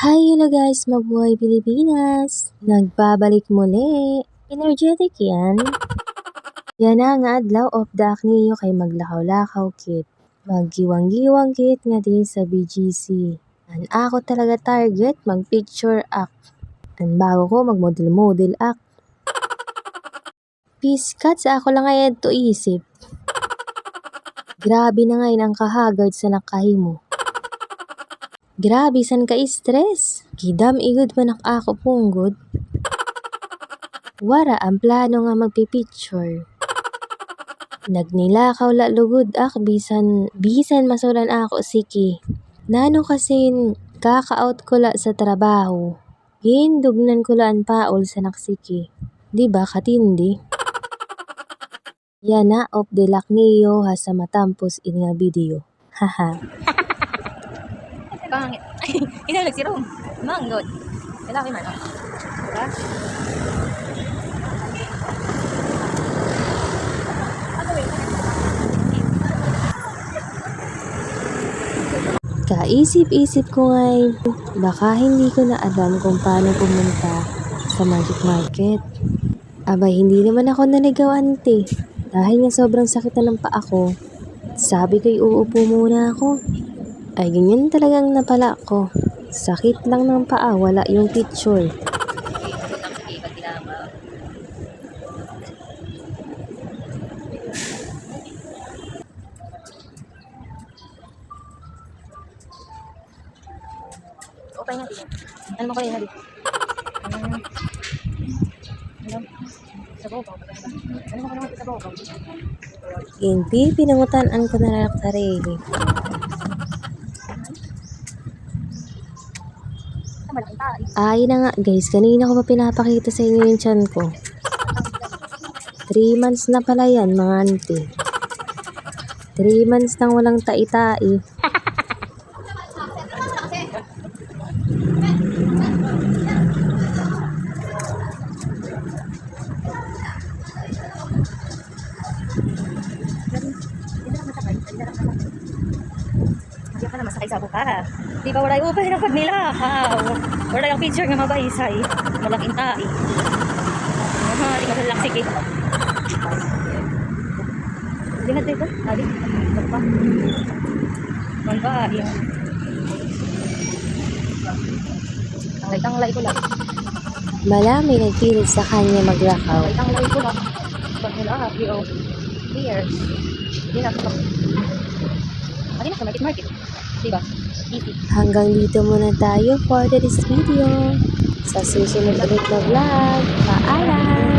Hi, hello guys! Mabuhay Pilipinas! Nagbabalik muli! Energetic yan! Yan na nga adlaw of the niyo kay maglakaw-lakaw kit. Maggiwang-giwang kit nga di sa BGC. An ako talaga target mag-picture act. An bago ko mag-model-model act. Piskat sa ako lang ay to isip. Grabe na ngayon ang kahagard sa nakahimo. Grabe san ka stress. Gidam igod man ak ako punggod. Wara ang plano nga magpipicture. Nagnilakaw la lugod ak bisan bisan masulan ako siki. Nano kasin kaka-out ko la sa trabaho. Gindugnan ko la ang paol sa naksiki. Di ba katindi? Yana of the luck niyo ha sa matampos ini nga video. Haha. Pangit. Inalag si Rome. Manggod. Lalaki man. Diba? Kaisip-isip ko ngay, baka hindi ko na alam kung paano pumunta sa Magic Market. Abay, hindi naman ako naligaw ante. Dahil nga sobrang sakit na ng paa ko, sabi ko'y uupo muna ako. Ay, ganyan talagang napala ko. Sakit lang ng paa, wala yung picture. Okay na din. Ano mo kayo na din? Ano? Ano? Sa bobaw. Ay na nga guys, kanina ko pa pinapakita sa inyo yung chan ko. 3 months na pala yan mga auntie. 3 months nang walang tai-tai. Hindi ka na masakay sa buka. Di ba wala yung upay ng pagnilakaw? Wala yung picture nga mabahisay. Malaking tae. Aha, di ka lang sige. Hindi na dito. Dali. Ito pa. Mangga. Yung. Tanglay-tanglay ko lang. Malami nagpilit sa kanya maglakaw. Tanglay-tanglay ko lang. Pag-ulap. Yung. Here. Hindi na Hindi na sa market market. Diba? Easy. Hanggang dito muna tayo for this video. Sa susunod ulit na vlog. Paalam!